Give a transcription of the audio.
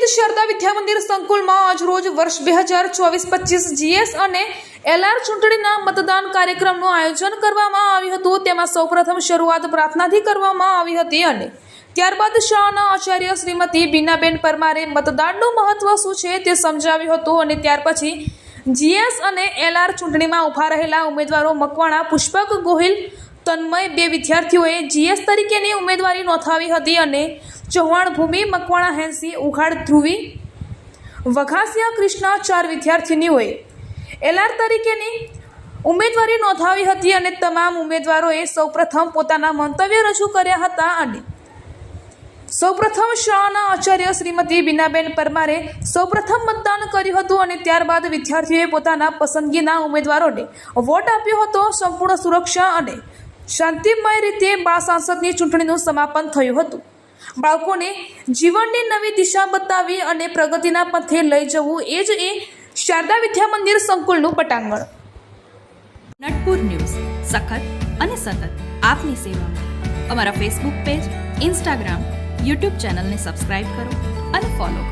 શારદા વિદ્યા મંદિર સંકુલમાં આજરોજ વર્ષ બે હજાર ચોવીસ પચીસ જીએસ અને એલઆર ચૂંટણીના મતદાન કાર્યક્રમનું આયોજન કરવામાં આવ્યું હતું. તેમાં સૌપ્રથમ શરૂઆત પ્રાર્થનાથી કરવામાં આવી હતી અને ત્યારબાદ શાળાના આચાર્ય શ્રીમતી બીનાબેન પરમારે મતદાનનું મહત્વ શું છે તે સમજાવ્યું હતું અને ત્યાર પછી જીએસ અને એલઆર ચૂંટણીમાં ઊભા રહેલા ઉમેદવારો મકવાણા, પુષ્પક ગોહિલ, તન્મય બે વિદ્યાર્થીઓએ જીએસ તરીકેની ઉમેદવારી નોંધાવી હતી અને ચૌહાણ ભૂમિ મકવાણા હેન્સી, ઉઘાડ ધ્રુવી, વઘાસિયા કૃષ્ણા ચાર વિદ્યાર્થિનીઓએ એલઆર તરીકેની ઉમેદવારી નોંધાવી હતી અને તમામ ઉમેદવારોએ સૌપ્રથમ પોતાના મંતવ્ય રજૂ કર્યા હતા અને સૌપ્રથમ શાળાના આચાર્ય શ્રીમતી બીનાબેન પરમારે સૌપ્રથમ મતદાન કર્યું હતું અને ત્યારબાદ વિદ્યાર્થીઓએ પોતાના પસંદગીના ઉમેદવારોને વોટ આપ્યો હતો. સંપૂર્ણ સુરક્ષા અને શાંતિમય રીતે બા સાંસદની ચૂંટણીનું સમાપન થયું હતું. બાળકોને જીવનની નવી દિશા બતાવી અને પ્રગતિના પથે લઈ જવું એ જ એ શારદા વિદ્યા મંદિર સંકુલનું પટાંગણ. નટપુર ન્યૂઝ. સખત અને સતત આપની સેવામાં. અમારા ફેસબુક પેજ ઇન્સ્ટાગ્રામ યુટ્યુબ ચેનલને સબસ્ક્રાઇબ કરો અને ફોલો કરો.